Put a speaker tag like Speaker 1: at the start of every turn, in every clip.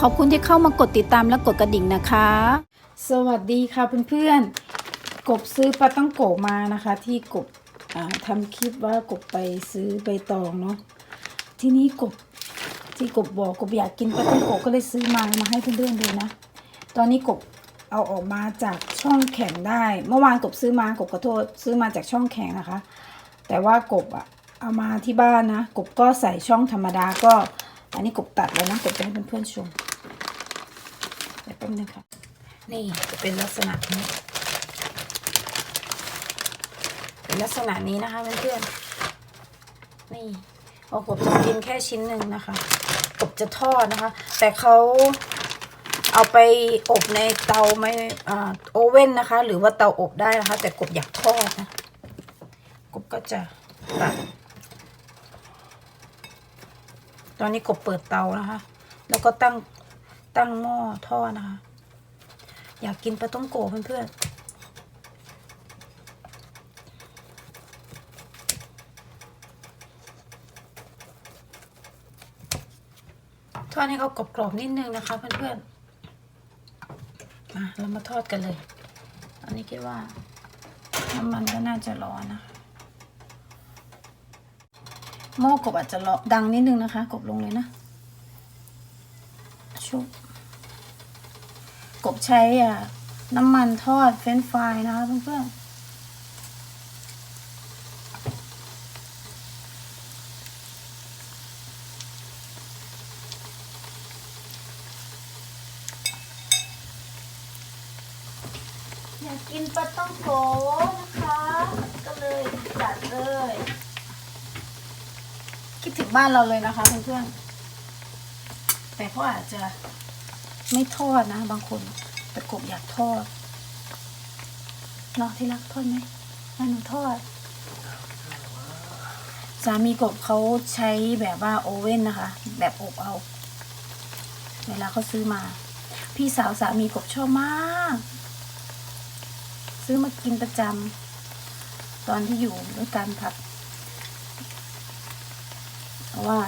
Speaker 1: ขอบคุณที่เข้ามากดติดตามและกดกระดิ่งนะคะ สวัสดีค่ะเพื่อนๆ กบซื้อปลาต้องโกมานะคะ ที่กบอ่าทำคลิปว่ากบไปซื้อใบตองเนาะที่นี้กบที่กบบอกกบอยากกินปลาต้องโกก็เลยซื้อมามาให้เพื่อนๆดูนะ ตอนนี้กบเอาออกมาจากช่องแข็งได้ เมื่อวานกบซื้อมากบขอโทษซื้อมาจากช่องแข็งนะคะ แต่ว่ากบอะเอามาที่บ้านนะ กบก็ใส่ช่องธรรมดาก็ อันนี้กบตัดแล้วนะกบจะให้เพื่อนๆชมเดี๋ยวแป๊บนึงค่ะ นี่จะเป็นลักษณะนี้ เป็นลักษณะนี้นะคะเพื่อนๆ นี่พอกบจะกินแค่ชิ้นหนึ่งนะคะกบจะทอดนะคะ แต่เขาเอาไปอบในเตาไม่อ่าโอเว่นนะคะ หรือว่าเตาอบได้นะคะ แต่กบอยากทอดนะกบก็จะตัด ตอนนี้กบเปิดเตานะคะ แล้วก็ตั้งตั้งหม้อทอดนะคะ อยากกินปลาต้องโกะเพื่อนๆทอดให้เขากรอบๆนิดนึงนะคะเพื่อนๆมาเรามาทอดกันเลย อันนี้คิดว่าน้ำมันก็น่าจะร้อนนะคะ หม้อกบอาจจะเลาะดังนิดนึงนะคะ กบลงเลยนะชุบกบใช้อะน้ำมันทอดเฟรนช์ฟรายนะคะเพื่อนอยากกินปลาต้องโกนะคะ ก็เลยจัดเลย คิดถึงบ้านเราเลยนะคะเพื่อนๆแต่เขาอาจจะไม่ทอดนะ บางคนแต่กบอยากทอดเนาะที่รักทอดไหมให้หนูทอด สามีกบเขาใช้แบบว่าโอเว่นนะคะ แบบอบเอา เวลาเขาซื้อมา พี่สาวสามีกบชอบมาก ซื้อมากินประจำตอนที่อยู่ด้วยกันครับ เพราะว่า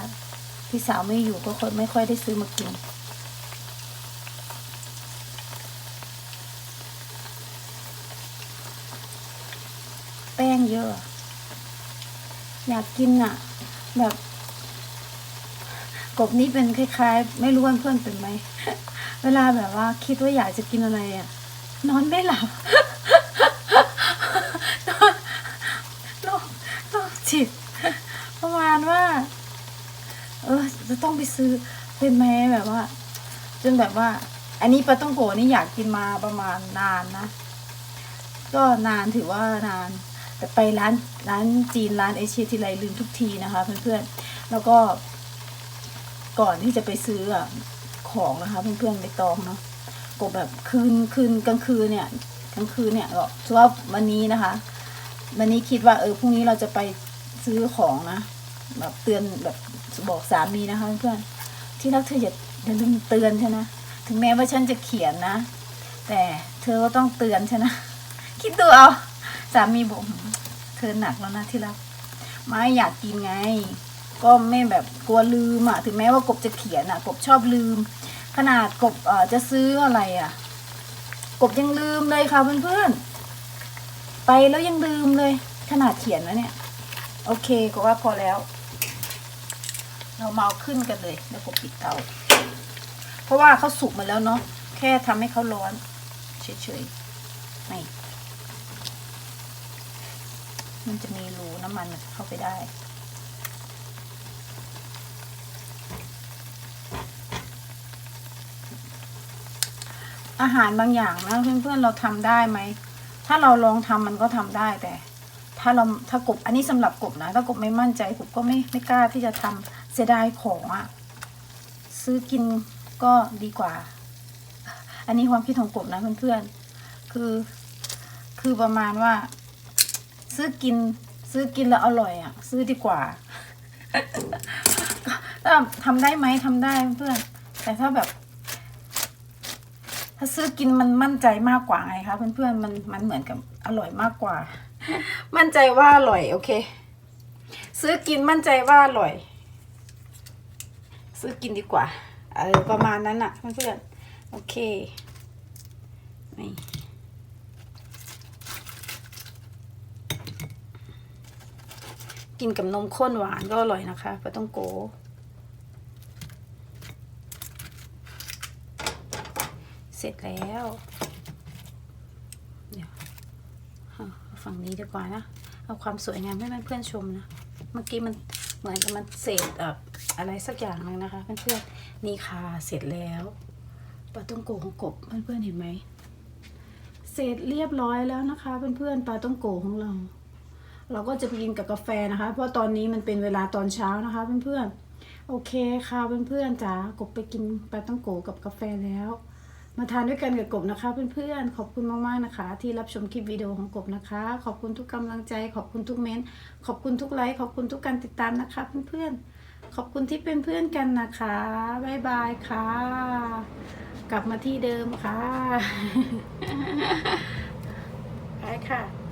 Speaker 1: พี่สาวไม่อยู่ก็ค่อยไม่ค่อยได้ซื้อมากิน แป้งเยอะ อยากกินอะแบบ กบนี้เป็นคล้ายๆ ไม่รู้ว่าเพื่อนเป็นไหม เวลาแบบว่าคิดว่าอยากจะกินอะไรอะนอนไม่หลับนอนโรคโรคจิตประมาณว่า จะต้องไปซื้อเป็นแม้แบบว่า จนแบบว่า อันนี้ปลาต้องโกนี่อยากกินมาประมาณนานนะ ก็นานถือว่านาน แต่ไปร้านร้านจีนร้านเอเชียทีไรลืมทุกทีนะคะเพื่อนๆแล้วก็ก่อนที่จะไปซื้อของนะคะเพื่อนๆไปตองเนาะกบแบบคืนคืนกลางคืนเนี่ยกลางคืนเนี่ยก็ถือว่าวันนี้นะคะ วันนี้คิดว่าเออพรุ่งนี้เราจะไปซื้อของนะ แบบเตือนแบบบอกสามีนะคะเพื่อนที่รักเธออย่าอย่าลืมเตือนใช่นะ ถึงแม้ว่าฉันจะเขียนนะ แต่เธอก็ต้องเตือนใช่นะ คิดดูเอา สามีบอกเธอหนักแล้วนะที่รักไม่อยากกินไง ก็ไม่แบบกลัวลืมอะถึงแม้ว่ากบจะเขียนอะกบชอบลืม ขนาดกบเอ่อจะซื้ออะไรอะกบยังลืมเลยค่ะเพื่อนๆไปแล้วยังลืมเลย ขนาดเขียนนะเนี่ย โอเคก็ว่าพอแล้ว เราเมาขึ้นกันเลยแล้วกบปิดเตา เพราะว่าเขาสุกมาแล้วเนาะแค่ทำให้เขาร้อนเฉยๆไม่มันจะมีรูน้ำมันมันจะเข้าไปได้อาหารบางอย่างนะเพื่อนๆเราทำได้ไหม ถ้าเราลองทำมันก็ทำได้แต่ ถ้าเราถ้ากบอันนี้สำหรับกบนะ ถ้ากบไม่มั่นใจกบก็ไม่ไม่กล้าที่จะทำ เสียดายของอะซื้อกินก็ดีกว่า อันนี้ความคิดของกบนะเพื่อนๆ คือ คือประมาณว่า ซื้อกิน ซื้อกินแล้วอร่อยอะ ซื้อดีกว่าถ้าทำได้ไหมทำได้เพื่อน แต่ถ้าแบบ ถ้าซื้อกินมันมั่นใจมากกว่าไงคะเพื่อนๆมันมันเหมือนกับอร่อยมากกว่า มั่นใจว่าอร่อย โอเค ซื้อกินมั่นใจว่าอร่อย ซื้อกินดีกว่า เออ ประมาณนั้นอะเพื่อนๆ โอเค นี่กินกับนมข้นหวานก็อร่อยนะคะปลาต้องโก เสร็จแล้ว เดี๋ยวเอาฝั่งนี้ดีกว่านะ เอาความสวยงามให้เพื่อนๆชมนะ เมื่อกี้มัน เหมือนกับมันเศษเอ่ออะไรสักอย่างหนึงนะคะเพื่อนๆนี่ค่ะเสร็จแล้วปลาต้องโกของกบเพื่อนๆเห็นไหมเสร็จเรียบร้อยแล้วนะคะเพื่อนๆปลาต้องโกของเรา เราก็จะไปกินกับกาแฟนะคะ เพราะตอนนี้มันเป็นเวลาตอนเช้านะคะเพื่อนๆโอเคค่ะเพื่อนๆจ๋ากบไปกินปลาต้องโกกับกาแฟแล้ว มาทานด้วยกันกับกบนะคะเพื่อนๆ ขอบคุณมากๆนะคะ ที่รับชมคลิปวิดีโอของกบนะคะ ขอบคุณทุกกำลังใจ ขอบคุณทุกเม้นต์ขอบคุณทุกไลค์ขอบคุณทุกการติดตามนะคะเพื่อนๆ ขอบคุณที่เป็นเพื่อนกันนะคะบ๊ายบายค่ะ กลับมาที่เดิมค่ะไปค่ะ